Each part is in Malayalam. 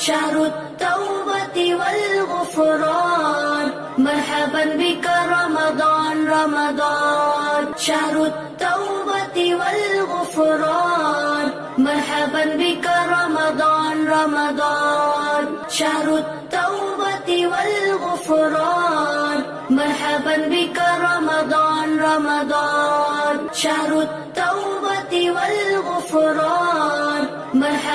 شهر التوبة والغفران. مرحبا بك رمضان رمضان. شهر التوبة والغفران. مرحبا بك رمضان رمضان. شهر التوبة والغفران. مرحبا بك رمضان رمضان. شهر التوبة والغفران.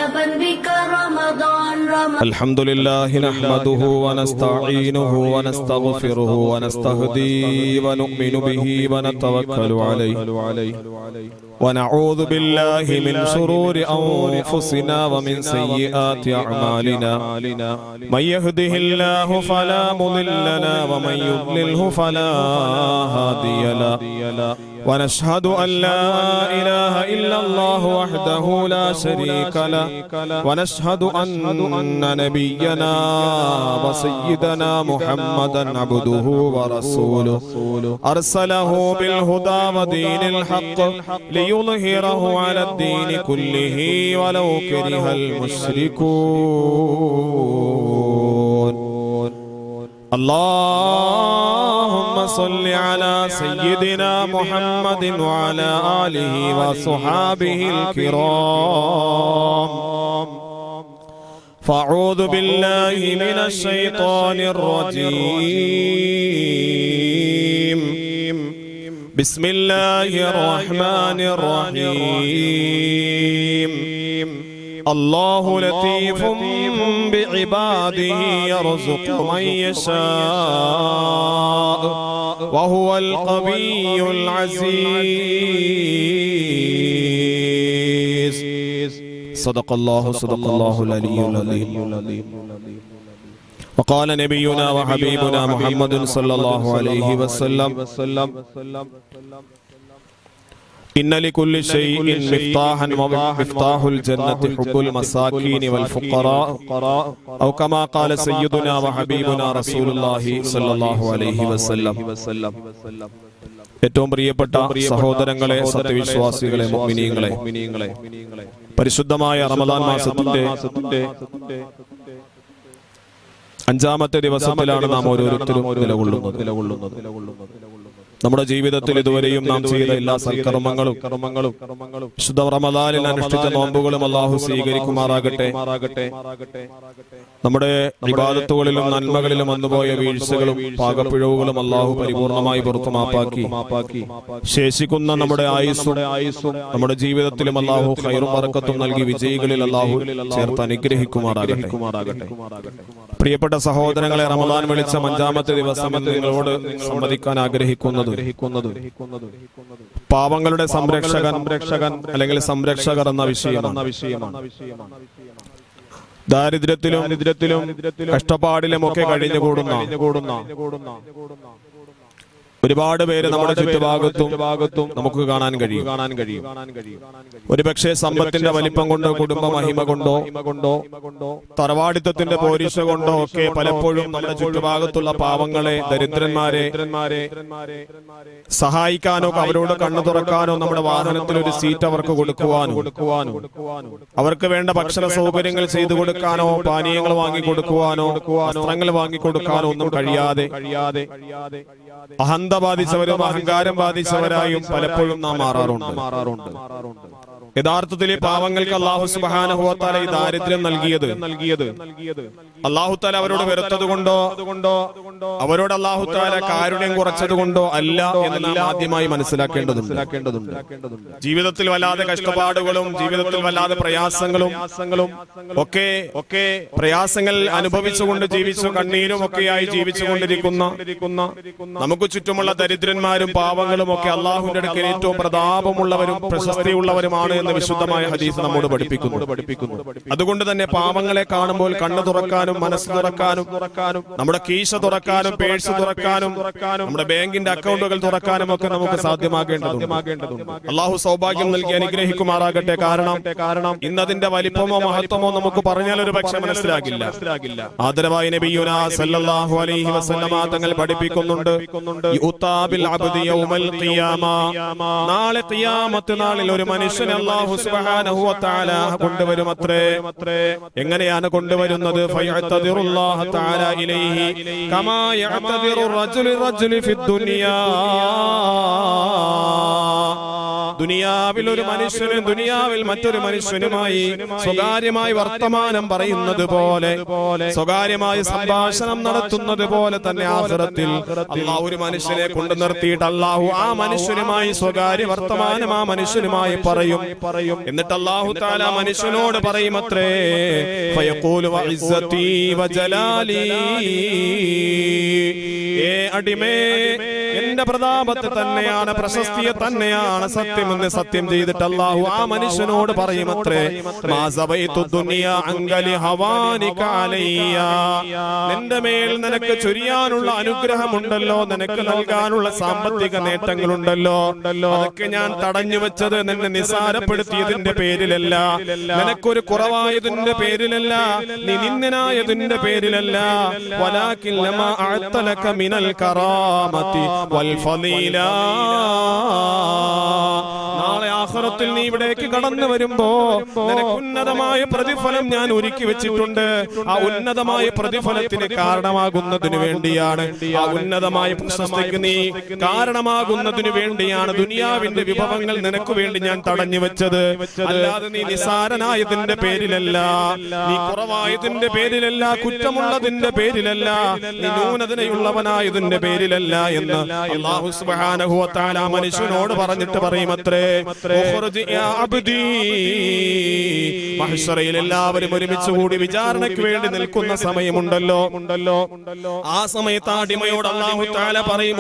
مرحبا بك رمضان رمضان. الحمد لله نحمده ونستعينه ونستغفره ونستهديه ونؤمن به ونتوكل عليه. ونعوذ بالله من شرور أنفسنا ومن سيئات أعمالنا. من يهده الله فلا مضل له ومن يضلله فلا هادي له. ونشهد أن لا إله إلا الله وحده لا شريك له. ونشهد أن نبينا وسيدنا محمدا عبده ورسوله. أرسله بالهدى ودين الحق ليظهره على الدين كله ولو كره المشركون. اللهم صل على سيدنا محمد وعلى آله وصحابه الكرام. فأعوذ بالله من الشيطان الرجيم. بسم الله الرحمن الرحيم. الله لطيف بعباده يرزق من يشاء. وهو القوي العزيز صدق الله صدق الله العلي العظيم وقال نبينا وحبيبنا محمد صلى الله عليه وسلم إن لكل شيء مفتاحا ومفتاح الجنة حب المساكين والفقراء أو كما قال سيدنا وحبيبنا رسول الله صلى الله عليه وسلم ഏറ്റവും പ്രിയപ്പെട്ട സഹോദരങ്ങളെ സത്യവിശ്വാസികളെ മുഅ്മിനീങ്ങളെ പരിശുദ്ധമായ റമദാൻ മാസത്തിന്റെ അഞ്ചാമത്തെ ദിവസത്തിലാണ് നാം ഓരോരുത്തരും നിലകൊള്ളുന്നത് നിലകൊള്ളുന്നത് നമ്മുടെ ജീവിതത്തിൽ ഇതുവരെയും നാം ചെയ്ത എല്ലാ സൽക്കർമ്മങ്ങളും കർമ്മങ്ങളും ശുദ്ധ റമദാനിൽ അനുഷ്ഠിച്ച നോമ്പുകളും അള്ളാഹു സ്വീകരിക്കുമാറാകട്ടെ. നമ്മുടെ വിവാദത്തുകളിലും നന്മകളിലും വന്നുപോയ വീഴ്ചകളും പാകപ്പിഴവുകളും അള്ളാഹു പരിപൂർണമായി പുറത്തു മാപ്പാക്കി ശേഷിക്കുന്ന നമ്മുടെ ആയുസ്സും ആയുസ്സും നമ്മുടെ ജീവിതത്തിലും അള്ളാഹു ഹൈറും പറക്കത്തും നൽകി വിജയികളിൽ അള്ളാഹു ചേർത്ത് അനുഗ്രഹിക്കുമാറാകട്ടെ. പ്രിയപ്പെട്ട സഹോദരങ്ങളെ റമദാൻ വിളിച്ച അഞ്ചാമത്തെ ദിവസം നിങ്ങളോട് സംവദിക്കാൻ ആഗ്രഹിക്കുന്നത്. പാവങ്ങളുടെ സംരക്ഷകൻ സംരക്ഷകൻ അല്ലെങ്കിൽ സംരക്ഷകർ എന്ന വിഷയമാണ്. ദാരിദ്ര്യത്തിലും ദരിദ്രത്തിലും കഷ്ടപ്പാടിലും ഒക്കെ കഴിഞ്ഞുകൂടുന്ന ഒരുപാട് പേര് നമ്മുടെ ചുറ്റുഭാഗത്തും ഭാഗത്തും നമുക്ക് കാണാൻ കഴിയും. കാണാൻ കഴിയും. ഒരുപക്ഷെ സമ്പത്തിന്റെ വലിപ്പം കൊണ്ടോ കുടുംബ മഹിമ കൊണ്ടോ കൊണ്ടോ തറവാടിത്തത്തിന്റെ പോരിശ കൊണ്ടോ ഒക്കെ പലപ്പോഴും നമ്മുടെ ചുറ്റുഭാഗത്തുള്ള പാവങ്ങളെ ദരിദ്രന്മാരെ സഹായിക്കാനോ അവരോട് കണ്ണു തുറക്കാനോ നമ്മുടെ വാഹനത്തിൽ ഒരു സീറ്റ് അവർക്ക് കൊടുക്കുവാനോ. കൊടുക്കുവാനോ. അവർക്ക് വേണ്ട ഭക്ഷണ സൗകര്യങ്ങൾ ചെയ്തു കൊടുക്കാനോ പാനീയങ്ങൾ വാങ്ങി കൊടുക്കുവാനോ വസ്ത്രങ്ങൾ വാങ്ങി കൊടുക്കാനോ ഒന്നും കഴിയാതെ കഴിയാതെ അഹന്ത ബാധിച്ചവരും അഹങ്കാരം ബാധിച്ചവരായും പലപ്പോഴും നാം മാറാറുണ്ട്. മാറാറുണ്ട്. യഥാർത്ഥത്തിൽ പാവങ്ങൾക്ക് അള്ളാഹു സുബാനഹുത്താല ഈ ദാരിദ്ര്യം നൽകിയത്. നൽകിയത്. അള്ളാഹുത്താല അവരോട് വെറുത്തത് കൊണ്ടോ അവരോട് അള്ളാഹുത്താല കാരുണ്യം കുറച്ചത് കൊണ്ടോ അല്ല എന്ന് നാം ആദ്യമായി മനസ്സിലാക്കേണ്ടതുണ്ട്. ജീവിതത്തിൽ വല്ലാതെ കഷ്ടപ്പാടുകളും ജീവിതത്തിൽ വല്ലാതെ പ്രയാസങ്ങളും ഒക്കെ ഒക്കെ പ്രയാസങ്ങൾ അനുഭവിച്ചുകൊണ്ട് ജീവിച്ചു കണ്ണീരും ഒക്കെയായി ജീവിച്ചുകൊണ്ടിരിക്കുന്ന നമുക്ക് ചുറ്റുമുള്ള ദരിദ്രന്മാരും പാവങ്ങളും ഒക്കെ അള്ളാഹുവിന്റെ അടുക്കൽ ഏറ്റവും പ്രതാപമുള്ളവരും പ്രശസ്തിയുള്ളവരുമാണ് എന്ന് വിശുദ്ധമായ ഹദീസ് നമ്മോട് പഠിപ്പിക്കുന്നു. പഠിപ്പിക്കുന്നു. അതുകൊണ്ട് തന്നെ പാവങ്ങളെ കാണുമ്പോൾ കണ്ണു തുറക്കാനും മനസ്സ് തുറക്കാനും നമ്മുടെ കീശ തുറക്കാനും പേഴ്സ് തുറക്കാനും നമ്മുടെ ബാങ്കിന്റെ അക്കൗണ്ടുകൾ തുറക്കാനും ഒക്കെ നമുക്ക് സാധ്യമാകേണ്ടതുണ്ട്. അള്ളാഹു സൗഭാഗ്യം നൽകി അനുഗ്രഹിക്കുമാറാകട്ടെ കാരണം കാരണം ഇന്നതിന്റെ വലിപ്പമോ മഹത്വമോ നമുക്ക് പറഞ്ഞാൽ ഒരു പക്ഷെ മനസ്സിലാകില്ല. ആദരവായ നബിയുന സല്ലല്ലാഹു അലൈഹി വസല്ലമ തങ്ങൾ പഠിപ്പിക്കുന്നുണ്ട്. യുതാബിൽ അബ്ദി യൗമൽ ഖിയാമ. നാളെ ഖിയാമത്ത് നാളിൽ ഒരു അല്ലാഹു അല്ലാഹു സുബ്ഹാനഹു വ തആല കൊണ്ടുവരും അത്രേ എങ്ങനെയാണ് കൊണ്ടുവരുന്നത്? ഫയഅ്തദിറുല്ലാഹ തആല ഇലൈഹി കമാ യഅ്തദിറു റജുലു റജുലി ഫിദ്ദുനിയാ ദുനിയാവിൽ ഒരു മനുഷ്യനും ദുനിയാവിൽ മറ്റൊരു മനുഷ്യനുമായി സ്വകാര്യമായി വർത്തമാനം പറയുന്നത് പോലെ സ്വകാര്യമായി സംഭാഷണം നടത്തുന്നത് പോലെ തന്നെ ആഹ്റത്തിൽ അള്ളാഹു ഒരു മനുഷ്യനെ കൊണ്ടു നിർത്തിയിട്ട് അള്ളാഹു ആ മനുഷ്യനുമായി സ്വകാര്യ വർത്തമാനം ആ മനുഷ്യനുമായി പറയും. പറയും. എന്നിട്ട് അള്ളാഹു താല മനുഷ്യനോട് പറയും അത്രേ ഫയഖൂലു വഇസ്സതി വജലാലി ഏ അടിമേ എന്റെ പ്രതാപത്തെ തന്നെയാണ് പ്രശസ്തിയെ തന്നെയാണ് സത്യമെന്ന് സത്യം ചെയ്തിട്ട് അള്ളാഹു ആ മനുഷ്യനോട് പറയും അത്രേ മാ സബൈതു ദുനിയ അങ്കലി ഹവാനിക അലയ്യ. നിന്റെ മേൽ നിനക്ക് ചൊരിയാനുള്ള അനുഗ്രഹമുണ്ടല്ലോ നിനക്ക് നൽകാനുള്ള സാമ്പത്തിക നേട്ടങ്ങളുണ്ടല്ലോ. അതൊക്കെ ഞാൻ തടഞ്ഞു വെച്ചത് നിന്നെ നിസാരപ്പെടുത്തിയതിന്റെ പേരിലല്ല. നിനക്കൊരു കുറവായതിന്റെ പേരിലല്ല. നീ നിന്ദനായതിന്റെ പേരിലല്ല. വലാകിൻ ലമാ അഅ്തലക മിനൽ കറാമത്തി വൽ ഫളീല നാളെ നീ ഇവിടേക്ക് കടന്നു വരുമ്പോ ഉന്നതമായ പ്രതിഫലം ഞാൻ ഒരുക്കി വെച്ചിട്ടുണ്ട്. ആ ഉന്നതമായ പ്രതിഫലത്തിന് കാരണമാകുന്നതിന് വേണ്ടിയാണ്. ആ ഉന്നതമായ പ്രശസ്തിക്ക് നീ കാരണമാകുന്നതിന് വേണ്ടിയാണ് ദുനിയാവിന്റെ വിഭവങ്ങൾ നിനക്ക് വേണ്ടി ഞാൻ തടഞ്ഞു വെച്ചത്. അല്ലാതെ നീ നിസാരനായതിന്റെ പേരിലല്ല. നീ കുറവായതിന്റെ പേരിലല്ല കുറ്റമുള്ളതിന്റെ പേരിലല്ല നീ ന്യൂനതയുള്ളവനായതിന്റെ പേരിലല്ല എന്ന് അള്ളാഹു മനുഷ്യനോട് പറഞ്ഞിട്ട് പറയും യാ എല്ലാവരും ഒരുമിച്ച് കൂടി വിചാരണയ്ക്ക് വേണ്ടി നിൽക്കുന്ന സമയമുണ്ടല്ലോ. ഉണ്ടല്ലോ ആ സമയത്ത് അടിമയോട് അള്ളാഹു തആല പറയും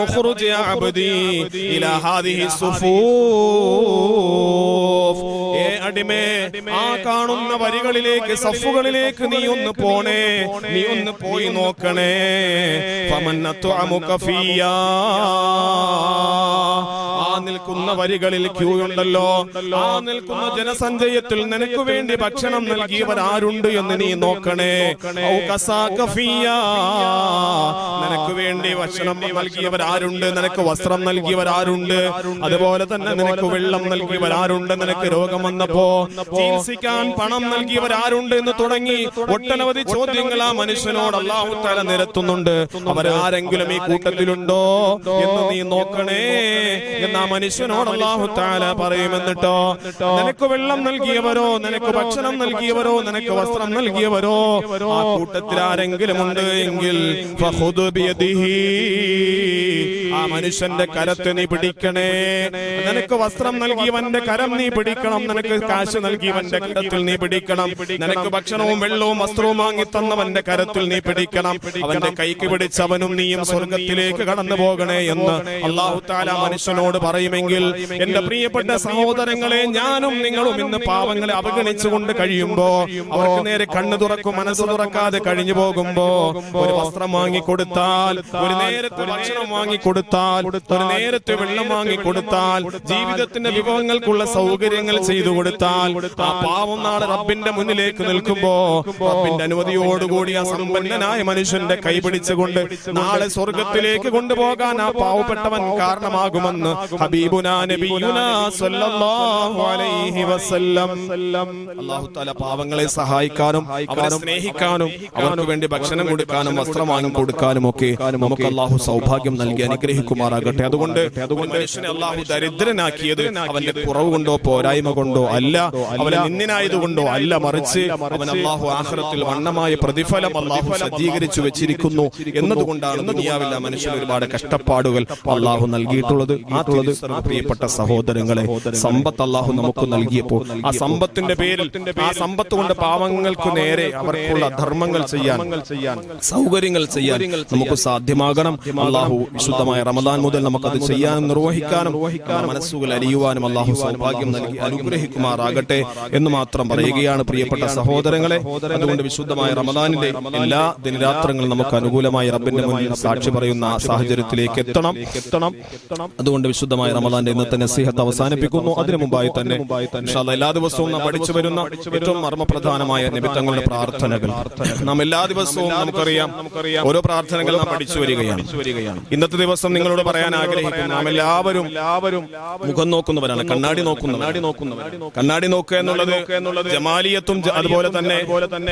അടിമേ ആ കാണുന്ന വരികളിലേക്ക് സഫുകളിലേക്ക് നീ ഒന്ന് പോണേ. നീ ഒന്ന് പോയി നോക്കണേ. ഫമന്നത്തു അമുഖഫിയാ നിൽക്കുന്ന വരികളിൽ ക്യൂ ഉണ്ടല്ലോ. ആ നിൽക്കുന്ന ജനസഞ്ചയത്തിൽ നിനക്ക് വേണ്ടി ഭക്ഷണം നൽകിയവർ ആരുണ്ട് എന്ന് നീ നോക്കണേ. നിനക്ക് വേണ്ടി ഭക്ഷണം നൽകിയവർ ആരുണ്ട്? നിനക്ക് വസ്ത്രം നൽകിയവർ ആരുണ്ട്? അതുപോലെ തന്നെ നിനക്ക് വെള്ളം നൽകിയവർ ആരുണ്ട്? നിനക്ക് രോഗം വന്നപ്പോ ചികിത്സിക്കാൻ പണം നൽകിയവർ ആരുണ്ട് എന്ന് തുടങ്ങി ഒട്ടനവധി ചോദ്യങ്ങൾ ആ മനുഷ്യനോട് അള്ളാഹു തല നിരത്തുന്നുണ്ട്. അവരാരെങ്കിലും ഈ കൂട്ടത്തിലുണ്ടോ എന്ന് നീ നോക്കണേ. എന്ന് മനുഷ്യനോട് അള്ളാഹു താല പറയുമെന്നിട്ടോ? നിനക്ക് വെള്ളം നൽകിയവരോ? നിനക്ക് ഭക്ഷണം നൽകിയവരോ? നിനക്ക് വസ്ത്രം നൽകിയവരോ? ആ കൂട്ടത്തിൽ ആരെങ്കിലും ഉണ്ട് എങ്കിൽ. ആ മനുഷ്യന്റെ കരത്തെ നീ പിടിക്കണേ. നിനക്ക് വസ്ത്രം നൽകിയവന്റെ കരം നീ പിടിക്കണം. നിനക്ക് കാശ് നൽകിയവന്റെ കരത്തിൽ നീ പിടിക്കണം. നിനക്ക് ഭക്ഷണവും വെള്ളവും വസ്ത്രവും വാങ്ങി തന്നവന്റെ കരത്തിൽ നീ പിടിക്കണം. അവന്റെ കൈക്ക് പിടിച്ചവനും നീയും സ്വർഗത്തിലേക്ക് കടന്നു പോകണേ എന്ന് അള്ളാഹു താല മനുഷ്യനോട് പറയുമെങ്കിൽ എന്റെ പ്രിയപ്പെട്ട സഹോദരങ്ങളെ ഞാനും നിങ്ങളും ഇന്ന് പാവങ്ങളെ അവഗണിച്ചുകൊണ്ട് കഴിയുമ്പോ അവർക്ക് നേരെ കണ്ണു തുറക്കും മനസ്സ് തുറക്കാതെ കഴിഞ്ഞു പോകുമ്പോ ഒരു വസ്ത്രം വാങ്ങിക്കൊടുത്താൽ ഒരു നേരത്തെ ഭക്ഷണം വാങ്ങിക്കൊടുത്താൽ ഒരു നേരത്തെ വെള്ളം വാങ്ങിക്കൊടുത്താൽ ജീവിതത്തിന്റെ വിഭവങ്ങൾക്കുള്ള സൗകര്യങ്ങൾ ചെയ്തു കൊടുത്താൽ ആ പാവം നാളെ റബ്ബിന്റെ മുന്നിലേക്ക് നിൽക്കുമ്പോ റബ്ബിന്റെ അനുമതിയോടുകൂടി ആ സമ്പന്നനായ മനുഷ്യന്റെ കൈപിടിച്ചുകൊണ്ട് നാളെ സ്വർഗത്തിലേക്ക് കൊണ്ടുപോകാൻ ആ പാവപ്പെട്ടവൻ കാരണമാകുമെന്ന് ഹബീബുനാ നബിയുനാ സല്ലല്ലാഹു അലൈഹി വസല്ലം. അല്ലാഹു തആല പാവങ്ങളെ സഹായിക്കാനും അവരെ സ്നേഹിക്കാനും അവർക്ക് വേണ്ടി ഭക്ഷണം കൊടുക്കാനും വസ്ത്രം വാങ്ങി കൊടുക്കാനും ഒക്കെ നമുക്ക് അല്ലാഹു സൗഭാഗ്യം നൽകി അനുഗ്രഹിക്കുമാറാകട്ടെ. അതുകൊണ്ട് മനുഷ്യനെ അല്ലാഹു ദരിദ്രനാക്കിയത് അവന്റെ കുറവ് കൊണ്ടോ പോരായ്മ കൊണ്ടോ അല്ല. അവനെ നിന്നിനായതുകൊണ്ടോ അല്ല മറിച്ച് അവൻ അള്ളാഹു ആഹ്റത്തിൽ വണ്ണമായ പ്രതിഫലം അള്ളാഹു സജ്ജീകരിച്ചു വെച്ചിരിക്കുന്നു എന്നതുകൊണ്ടാണ് ദുനിയാവില്ല മനുഷ്യൻ ഒരുപാട് കഷ്ടപ്പാടുകൾ അള്ളാഹു നൽകിയിട്ടുള്ളത്. ആ പ്രിയപ്പെട്ട സഹോദരങ്ങളെ സമ്പത്ത് അള്ളാഹു നമുക്ക് നൽകിയപ്പോൾ ആ സമ്പത്തിന്റെ പേരിൽ ആ സമ്പത്ത് കൊണ്ട് പാവങ്ങൾക്ക് നേരെ അവർക്കുള്ള ധർമ്മങ്ങൾ ചെയ്യാൻ സൗകര്യങ്ങൾ ചെയ്യാൻ നമുക്ക് സാധ്യമാകണം. അള്ളാഹു വിശുദ്ധമായ റമദാൻ മുതൽ നമുക്കത് ചെയ്യാനും നിർവഹിക്കാനും മനസ്സുകൾ അലിയുവാനും അള്ളാഹു സൗഭാഗ്യം നൽകി അനുഗ്രഹിക്കുമാറാകട്ടെ എന്ന് മാത്രം പറയുകയാണ് പ്രിയപ്പെട്ട സഹോദരങ്ങളെ. അതുകൊണ്ട് വിശുദ്ധമായ റമദാനിന്റെ എല്ലാ ദിനരാത്രങ്ങളും നമുക്ക് അനുകൂലമായി റബ്ബിന്റെ മുന്നിൽ സാക്ഷി പറയുന്ന സാഹചര്യത്തിലേക്ക് എത്തണം എത്തണം. അതുകൊണ്ട് വിശുദ്ധമായ പരിശുദ്ധമായ റമദാന്റെ ഇന്നത്തെ നസീഹത്ത് അവസാനിപ്പിക്കുന്നു. അതിനു മുമ്പായി തന്നെ എല്ലാ ദിവസവും നാം പഠിച്ചു വരുന്ന ഏറ്റവും മർമ്മപ്രധാനമായ നിമിത്തങ്ങളുടെ പ്രാർത്ഥനകൾ. നാം എല്ലാ ദിവസവും നമുക്കറിയാം ഓരോ പ്രാർത്ഥനകൾ നാം പഠിച്ചു വരികയാണ്. ഇന്നത്തെ ദിവസം നിങ്ങളോട് പറയാൻ ആഗ്രഹിക്കുന്നു. നാം എല്ലാവരും എല്ലാവരും മുഖം നോക്കുന്നവരാണ്. കണ്ണാടി നോക്കുന്നു കണ്ണാടി നോക്കുക എന്നുള്ളത് ജമാലിയത്തും അതുപോലെ തന്നെ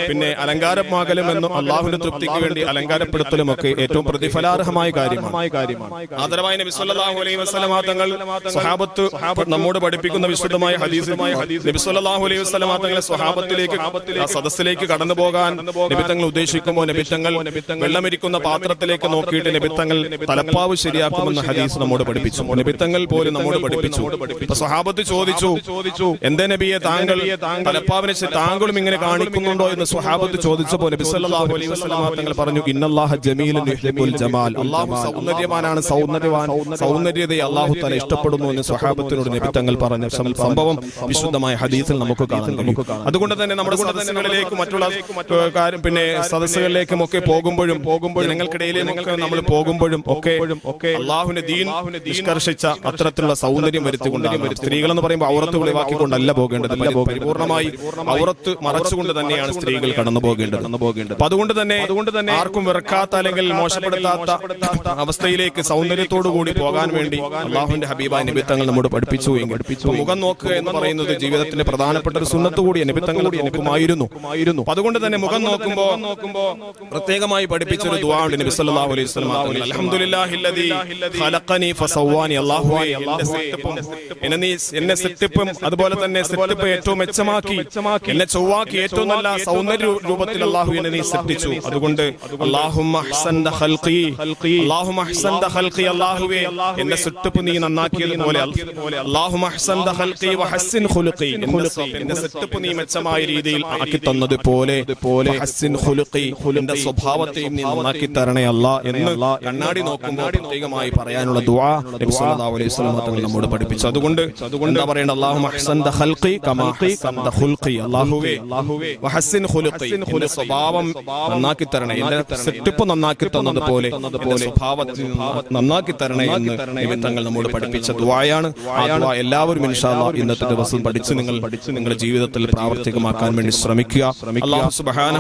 പിന്നെ അലങ്കാരമാകലും എന്നും അള്ളാഹുവിന്റെ തൃപ്തിക്ക് വേണ്ടി അലങ്കാരപ്പെടുത്തലും ഒക്കെ ഏറ്റവും പ്രതിഫലാർഹമായ കാര്യമാണ് ആദരവായ നബി സല്ലല്ലാഹു അലൈഹി വസല്ലമ തങ്ങൾ സ്വഹാബത്ത് നമ്മോട് പഠിപ്പിക്കുന്ന വിശുദ്ധമായ ഹദീസ് നബി സല്ലല്ലാഹു അലൈഹി തങ്ങളെ സ്വഹാബത്തിലേക്ക് സദസ്സിലേക്ക് കടന്നു പോകാൻ നിബിത്തങ്ങൾ ഉദ്ദേശിക്കുമ്പോൾ നിബിത്തങ്ങൾ വെള്ളമിരിക്കുന്ന പാത്രത്തിലേക്ക് നോക്കിയിട്ട് നിബിത്തങ്ങൾ തലപ്പാവ് ശരിയാക്കുമെന്ന ഹദീസ് നമ്മോട് പഠിപ്പിച്ചു. നിബിത്തങ്ങൾ പോലും നമ്മോട് പഠിപ്പിച്ചു. സ്വഹാബത്ത് ചോദിച്ചു ചോദിച്ചു എന്തേ നബിയെ താങ്കൾ തലപ്പാവിനെ താങ്കളും ഇങ്ങനെ കാണിക്കുന്നുണ്ടോ എന്ന് സ്വഹാബത്ത് ചോദിച്ചപ്പോൾ നബി സല്ലല്ലാഹു അലൈഹി തങ്ങൾ പറഞ്ഞു ഇന്നല്ലാഹ ജമീലുൻ യുഹിബ്ബുൽ ജമാൽ. അല്ലാഹു സൗന്ദര്യവാനാണ് സൗന്ദര്യവാൻ. സൗന്ദര്യതയെ അല്ലാഹു തആല ഇഷ്ടപ്പെടുന്നു എന്ന് സ്വഹാബത്തിനോട് നബി തങ്ങൾ പറഞ്ഞ സംഭവം വിശുദ്ധമായ ഹദീസിൽ നമുക്ക് കാണാൻ കഴിയും. അതുകൊണ്ട് തന്നെ നമ്മുടെ സദസ്സുകളിലേക്ക് മറ്റുള്ള കാര്യം പിന്നെ സദസ്സുകളിലേക്കും ഒക്കെ പോകുമ്പോഴും പോകുമ്പോഴും നിങ്ങൾക്കിടയിലെ നമ്മൾ പോകുമ്പോഴും ഒക്കെ ഒക്കെ അള്ളാഹുവിന്റെ ദീൻ നിഷ്കർഷിച്ച അത്തരത്തിലുള്ള സൗന്ദര്യം വരുത്തിക്കൊണ്ടാണ്. സ്ത്രീകൾ എന്ന് പറയുമ്പോൾ ഔറത്ത് വെളിവാക്കിക്കൊണ്ടല്ല പോകേണ്ടത്. പൂർണമായി പരിപൂർണമായി ഔറത്ത് മറച്ചുകൊണ്ട് തന്നെയാണ് സ്ത്രീകൾ കടന്നു പോകേണ്ടത്. പോകേണ്ടത് അപ്പൊ അതുകൊണ്ട് തന്നെ അതുകൊണ്ട് തന്നെ ആർക്കും വെറുക്കാത്ത അല്ലെങ്കിൽ മോശപ്പെടുത്താത്ത അവസ്ഥയിലേക്ക് സൗന്ദര്യത്തോടു കൂടി പോകാൻ വേണ്ടി അള്ളാഹുവിന്റെ ഹബീബായ നിമിത്തങ്ങൾ നമ്മോട് പഠിപ്പിച്ചു എങ്കിൽ മുഖം നോക്കുക എന്ന് പറയുന്നത് ജീവിതത്തിന്റെ പ്രധാനപ്പെട്ട ഒരു സുന്നത്ത് കൂടി നിമിത്തങ്ങൾ നോക്കുമായിരുന്നു. അതുകൊണ്ട് തന്നെ മുഖം നോക്കുമ്പോ നോക്കുമ്പോ പ്രത്യേകമായി പഠിപ്പിച്ച ഒരു നബി സല്ലല്ലാഹു അലൈഹി വസല്ലം തങ്ങൾ. അൽഹംദുലില്ലാഹില്ലദീ ഖലഖനി ഫസവ്വാനി അല്ലാഹുവേ എന്റെ സെറ്റപ്പും എന്നെ നീ എന്നെ സെറ്റപ്പും അതുപോലെ തന്നെ സെറ്റപ്പ് ഏറ്റവും മെച്ചമാക്കി എന്നെ ചൊവ്വാക്കി ഏറ്റവും നല്ല സൗന്ദര്യ രൂപത്തിൽ അള്ളാഹു എന്നെ നീ സൃഷ്ടിച്ചു. അതുകൊണ്ട് അല്ലാഹുമ്മ അഹ്സൻത ഖൽഖി അല്ലാഹുമ്മ ഖൽഖി അല്ലാഹുവേ സെറ്റപ്പ് നീ നന്നാക്കിയതുപോലെ എന്റെ സെറ്റപ്പ് നീ മെച്ചമായ രീതിയിൽ ആക്കി എന്റെ സ്വഭാവത്തെയും നീ നന്നാക്കി തരണേ അല്ല എന്ന് കണ്ണാടി നോക്കുമ്പോൾ പ്രത്യേകമായി പറയാനുള്ള ദുആ നബി സല്ലല്ലാഹു അലൈഹി വസല്ലം തങ്ങൾ നമ്മോട് പഠിപ്പിച്ചു. അതുകൊണ്ട് എന്താ പറയേണ്ട? അല്ലാഹു അഹ്സൻത ഖൽഖി കമാ അഹ്സൻത ഖുൽഖി അല്ലാഹുവേ എന്റെ സ്വഭാവം നന്നാക്കി തരണേ. എന്റെ സെറ്റപ്പ് നന്നാക്കി സ്വഭാവത്തിൽ നന്നാക്കി തരണേ എന്ന് നമ്മോട് പഠിപ്പിച്ച ദുആയാണ്. ആ എല്ലാവരും ഇന്നത്തെ ദിവസം പഠിച്ച് നിങ്ങൾ നിങ്ങളുടെ ജീവിതത്തിൽ പ്രാവർത്തികമാക്കാൻ വേണ്ടി ശ്രമിക്കുക.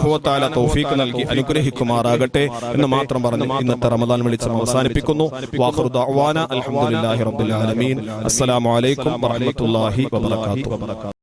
വ തൗഫീഖ് നൽകി അനുഗ്രഹിക്കുമാറാകട്ടെ എന്ന് മാത്രം പറഞ്ഞ് ഇന്നത്തെ റമദാൻ വെളിച്ചം അവസാനിപ്പിക്കുന്നു. അൽഹംദുലില്ലാഹി റബ്ബിൽ ആലമീൻ.